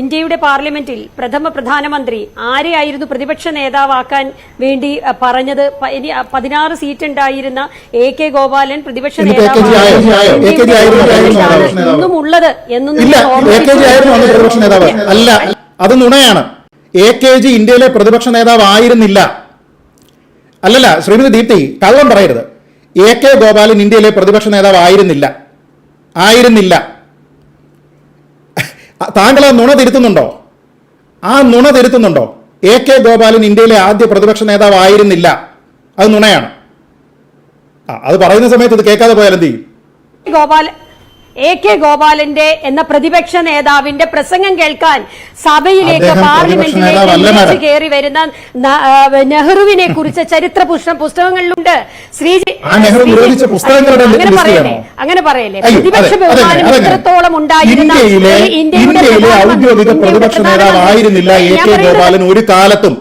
ഇന്ത്യയുടെ പാർലമെന്റിൽ പ്രഥമ പ്രധാനമന്ത്രി ആരെയായിരുന്നു പ്രതിപക്ഷ നേതാവാക്കാൻ വേണ്ടി പറഞ്ഞത്? പതിനാറ് സീറ്റ് ഉണ്ടായിരുന്ന എ കെ ഗോപാലൻ പ്രതിപക്ഷ നേതാവാണ്. ഇന്നും ഉള്ളത് എന്നും അല്ല അത് നുണയാണ്. എ കെ ജി ഇന്ത്യയിലെ പ്രതിപക്ഷ നേതാവ് ആയിരുന്നില്ല. അല്ലല്ല ശ്രീമതി ദീപ്തി കള്ളം പറയരുത്. എ കെ ഗോപാലൻ ഇന്ത്യയിലെ പ്രതിപക്ഷ നേതാവ് ആയിരുന്നില്ല. ആയിരുന്നില്ല. താങ്കൾ ആ നുണ തിരുത്തുന്നുണ്ടോ? ആ നുണ തിരുത്തുന്നുണ്ടോ? എ കെ ഗോപാലൻ ഇന്ത്യയിലെ ആദ്യ പ്രതിപക്ഷ നേതാവ് ആയിരുന്നില്ല. അത് നുണയാണ്. ആ അത് പറയുന്ന സമയത്ത് ഇത് കേൾക്കാതെ പോയാൽ എന്ത് ചെയ്യും? എ കെ ഗോപാലന്റെ എന്ന പ്രതിപക്ഷ നേതാവിന്റെ പ്രസംഗം കേൾക്കാൻ സഭയിലേക്ക് പാർലമെന്റിലേക്ക്. കയറി വരുന്ന നെഹ്റുവിനെ കുറിച്ച് ചരിത്ര പുസ്ത- പുസ്തകങ്ങളിലുണ്ട്. ശ്രീജി അങ്ങനെ പറയല്ലേ അങ്ങനെ പറയല്ലേ. പ്രതിപക്ഷ ബഹുമാനം എത്രത്തോളം ഉണ്ടായിരുന്ന ഇന്ത്യയുടെ ഔദ്യോഗിക പ്രതിപക്ഷ നേതാവായിരുന്നില്ല പ്രധാനമന്ത്രി- ആയിരുന്നില്ല എ കെ ഗോപാലൻ ഒരു കാലത്തും.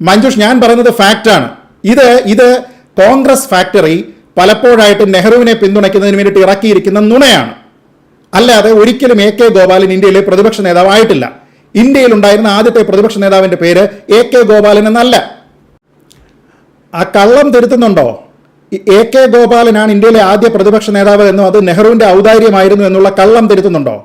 മഞ്ജുഷ് ഞാൻ പറയുന്നത് ഫാക്റ്റാണ് ഇത് ഇത് കോൺഗ്രസ് ഫാക്ടറി പലപ്പോഴായിട്ട് നെഹ്റുവിനെ പിന്തുണയ്ക്കുന്നതിന് വേണ്ടിയിട്ട് ഇറക്കിയിരിക്കുന്ന നുണയാണ്. അല്ലാതെ ഒരിക്കലും എ കെ ഗോപാലൻ ഇന്ത്യയിലെ പ്രതിപക്ഷ നേതാവായിട്ടില്ല. ഇന്ത്യയിൽ ഉണ്ടായിരുന്ന ആദ്യത്തെ പ്രതിപക്ഷ നേതാവിന്റെ പേര് എ കെ ഗോപാലൻ എന്നല്ല. ആ കള്ളം തിരുത്തുന്നുണ്ടോ? എ കെ ഗോപാലനാണ് ഇന്ത്യയിലെ ആദ്യ പ്രതിപക്ഷ നേതാവ് എന്നും അത് നെഹ്റുവിന്റെ ഔദാര്യമായിരുന്നു എന്നുള്ള കള്ളം തിരുത്തുന്നുണ്ടോ?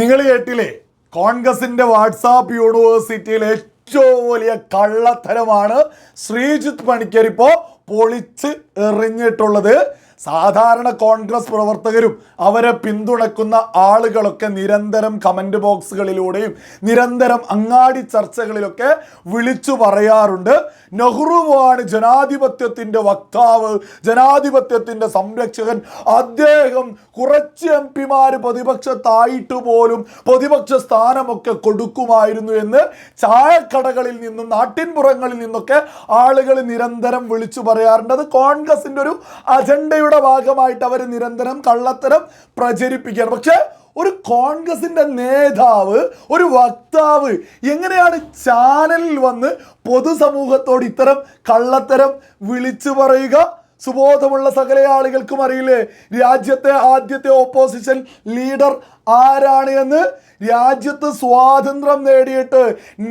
നിങ്ങൾ കേട്ടില്ലേ? കോൺഗ്രസിന്റെ വാട്സാപ്പ് യൂണിവേഴ്സിറ്റിയിൽ ഏറ്റവും വലിയ കള്ളത്തരമാണ് ശ്രീജിത്ത് പണിക്കർ ഇപ്പോ പൊളിച്ച് എറിഞ്ഞിട്ടുള്ളത്. സാധാരണ കോൺഗ്രസ് പ്രവർത്തകരും അവരെ പിന്തുണക്കുന്ന ആളുകളൊക്കെ നിരന്തരം കമന്റ് ബോക്സുകളിലൂടെയും നിരന്തരം അങ്ങാടി ചർച്ചകളിലൊക്കെ വിളിച്ചു പറയാറുണ്ട്. നെഹ്റുവാണ് ജനാധിപത്യത്തിന്റെ വക്താവ് ജനാധിപത്യത്തിന്റെ സംരക്ഷകൻ. അദ്ദേഹം കുറച്ച് എം പിമാർ പ്രതിപക്ഷത്തായിട്ട് പോലും പ്രതിപക്ഷ സ്ഥാനമൊക്കെ കൊടുക്കുമായിരുന്നു എന്ന് ചായക്കടകളിൽ നിന്നും നാട്ടിൻപുറങ്ങളിൽ നിന്നൊക്കെ ആളുകൾ നിരന്തരം വിളിച്ചു പറയാറുണ്ട്. അത് കോൺഗ്രസിന്റെ ഒരു അജണ്ടയുടെ ഭാഗമായിട്ട് അവർ നിരന്തരം കള്ളത്തരം പ്രചരിപ്പിക്കുകയാണ്. പക്ഷേ ഒരു കോൺഗ്രസിന്റെ നേതാവ് ഒരു വക്താവ് എങ്ങനെയാണ് ചാനലിൽ വന്ന് പൊതുസമൂഹത്തോട് ഇത്തരം കള്ളത്തരം വിളിച്ചു പറയുക? സുബോധമുള്ള സകല ആളുകൾക്കും അറിയില്ലേ? രാജ്യത്തെ ആദ്യത്തെ ഓപ്പോസിഷൻ ലീഡർ ആരാണ് എന്ന് രാജ്യത്ത് സ്വാതന്ത്ര്യം നേടിയിട്ട്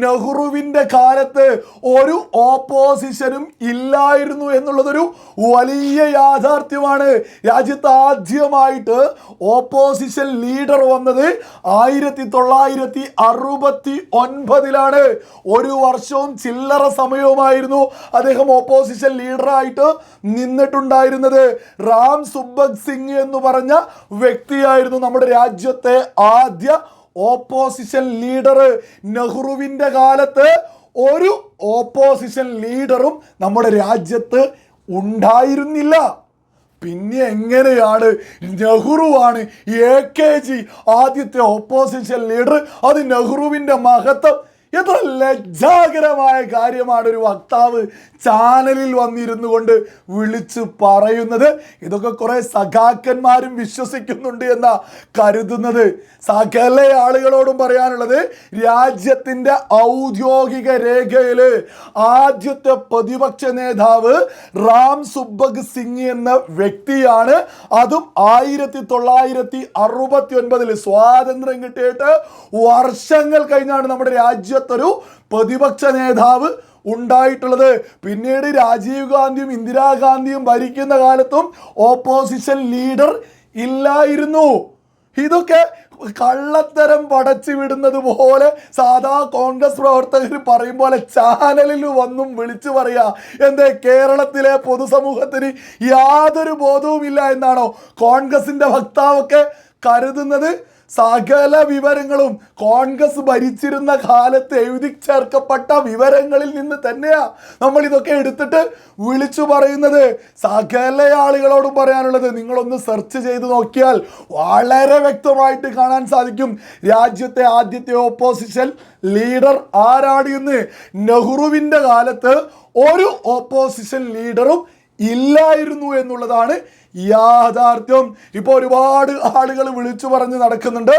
നെഹ്റുവിന്റെ കാലത്ത് ഒരു ഓപ്പോസിഷനും ഇല്ലായിരുന്നു എന്നുള്ളതൊരു വലിയ യാഥാർത്ഥ്യമാണ്. രാജ്യത്ത് ആദ്യമായിട്ട് ഓപ്പോസിഷൻ ലീഡർ വന്നത് ആയിരത്തി തൊള്ളായിരത്തി അറുപത്തി ഒൻപതിലാണ് ഒരു വർഷവും ചില്ലറ സമയവുമായിരുന്നു അദ്ദേഹം ഓപ്പോസിഷൻ ലീഡറായിട്ട് നിന്നിട്ടുണ്ടായിരുന്നത്. റാം സുബക് സിംഗ് എന്ന് പറഞ്ഞ വ്യക്തിയായിരുന്നു നമ്മുടെ രാജ്യത്തെ ആദ്യ ഓപ്പോസിഷൻ ലീഡർ നെഹ്റുവിന്റെ കാലത്ത് ഒരു ഓപ്പോസിഷൻ ലീഡറും നമ്മുടെ രാജ്യത്ത് ഉണ്ടായിരുന്നില്ല. പിന്നെ എങ്ങനെയാണ് നെഹ്റുവാണ് എ കെ ജി ആദ്യത്തെ ഓപ്പോസിഷൻ ലീഡർ അത് നെഹ്റുവിന്റെ മഹത്വം എത്ര ലജ്ജാകരമായ കാര്യമാണ് ഒരു വക്താവ് ചാനലിൽ വന്നിരുന്നു കൊണ്ട് വിളിച്ചു പറയുന്നത്. ഇതൊക്കെ കുറേ സഖാക്കന്മാരും വിശ്വസിക്കുന്നുണ്ട് എന്നാ കരുതുന്നത്. സകല ആളുകളോടും പറയാനുള്ളത് രാജ്യത്തിന്റെ ഔദ്യോഗിക രേഖയിൽ ആദ്യത്തെ പ്രതിപക്ഷ നേതാവ് റാം സുബഗ് സിംഗ് എന്ന വ്യക്തിയാണ്. അതും ആയിരത്തി തൊള്ളായിരത്തി അറുപത്തി ഒൻപതിൽ സ്വാതന്ത്ര്യം കിട്ടിയിട്ട് വർഷങ്ങൾ കഴിഞ്ഞാണ് നമ്മുടെ രാജ്യത്തൊരു പ്രതിപക്ഷ നേതാവ് ഉണ്ടായിട്ടുള്ളത്. പിന്നീട് രാജീവ് ഗാന്ധിയും ഇന്ദിരാഗാന്ധിയും ഭരിക്കുന്ന കാലത്തും ഓപ്പോസിഷൻ ലീഡർ ഇല്ലായിരുന്നു. ഇതൊക്കെ കള്ളത്തരം പടച്ചു വിടുന്നത് പോലെ സാധാ കോൺഗ്രസ് പ്രവർത്തകർ പറയും പോലെ ചാനലിൽ വന്നും വിളിച്ചു പറയാ എന്തേ കേരളത്തിലെ പൊതുസമൂഹത്തിന് യാതൊരു ബോധവുമില്ല എന്നാണോ കോൺഗ്രസിന്റെ വക്താവൊക്കെ കരുതുന്നത്? സകല വിവരങ്ങളും കോൺഗ്രസ് ഭരിച്ചിരുന്ന കാലത്ത് എഴുതി ചേർക്കപ്പെട്ട വിവരങ്ങളിൽ നിന്ന് തന്നെയാ നമ്മൾ ഇതൊക്കെ എടുത്തിട്ട് വിളിച്ചു പറയുന്നത്. സകല ആളുകളോടും പറയാനുള്ളത് നിങ്ങളൊന്ന് സെർച്ച് ചെയ്ത് നോക്കിയാൽ വളരെ വ്യക്തമായിട്ട് കാണാൻ സാധിക്കും. രാജ്യത്തെ ആദ്യത്തെ ഓപ്പോസിഷൻ ലീഡർ ആരാണ് എന്ന്. നെഹ്റുവിന്റെ കാലത്ത് ഒരു ഓപ്പോസിഷൻ ലീഡറും ഇല്ലായിരുന്നു എന്നുള്ളതാണ് യാഥാർത്ഥ്യം. ഇപ്പോൾ ഒരുപാട് ആളുകൾ വിളിച്ചു പറഞ്ഞ് നടക്കുന്നുണ്ട്.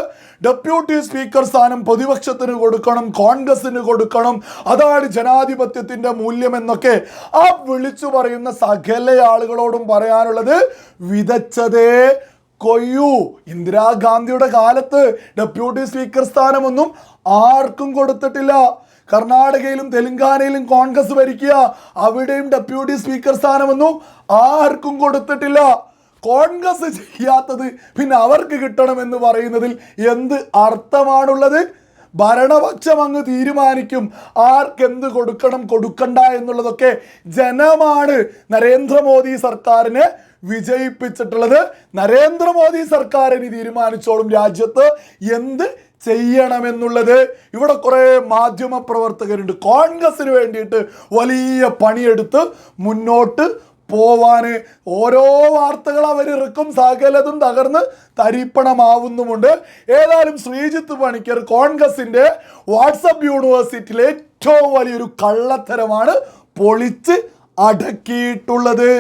ഡെപ്യൂട്ടി സ്പീക്കർ സ്ഥാനം പ്രതിപക്ഷത്തിന് കൊടുക്കണം കോൺഗ്രസിന് കൊടുക്കണം. അതാണ് ജനാധിപത്യത്തിന്റെ മൂല്യം എന്നൊക്കെ ആ വിളിച്ചു പറയുന്ന സകല ആളുകളോടും പറയാനുള്ളത് വിതച്ചതേ കൊയ്യൂ. ഇന്ദിരാഗാന്ധിയുടെ കാലത്ത് ഡെപ്യൂട്ടി സ്പീക്കർ സ്ഥാനമൊന്നും ആർക്കും കൊടുത്തിട്ടില്ല. കർണാടകയിലും തെലങ്കാനയിലും കോൺഗ്രസ് ഭരിക്കുക അവിടെയും ഡെപ്യൂട്ടി സ്പീക്കർ സ്ഥാനമൊന്നും ആർക്കും കൊടുത്തിട്ടില്ല. കോൺഗ്രസ് ചെയ്യാത്തത് പിന്നെ അവർക്ക് കിട്ടണമെന്ന് പറയുന്നതിൽ എന്ത് അർത്ഥമാണുള്ളത്? ഭരണപക്ഷം അങ്ങ് തീരുമാനിക്കും. ആർക്കെന്ത് കൊടുക്കണം കൊടുക്കണ്ട എന്നുള്ളതൊക്കെ ജനമാണ് നരേന്ദ്രമോദി സർക്കാരിനെ വിജയിപ്പിച്ചിട്ടുള്ളത്. നരേന്ദ്രമോദി സർക്കാരിന് തീരുമാനിച്ചോളും രാജ്യത്ത്. എന്ത് ചെയ്യണമെന്നുള്ളത് ഇവിടെ കുറേ മാധ്യമ പ്രവർത്തകരുണ്ട് കോൺഗ്രസിന് വേണ്ടിയിട്ട് വലിയ പണിയെടുത്ത് മുന്നോട്ട് പോവാന് ഓരോ വാർത്തകൾ അവരിറക്കും സകലതും തകർന്ന് തരിപ്പണമാവുന്നുമുണ്ട്. ഏതായാലും ശ്രീജിത്ത് പണിക്കർ കോൺഗ്രസിന്റെ വാട്സപ്പ് യൂണിവേഴ്സിറ്റിയിലെ ഏറ്റവും വലിയൊരു കള്ളത്തരമാണ് പൊളിച്ച് അടക്കിയിട്ടുള്ളത്.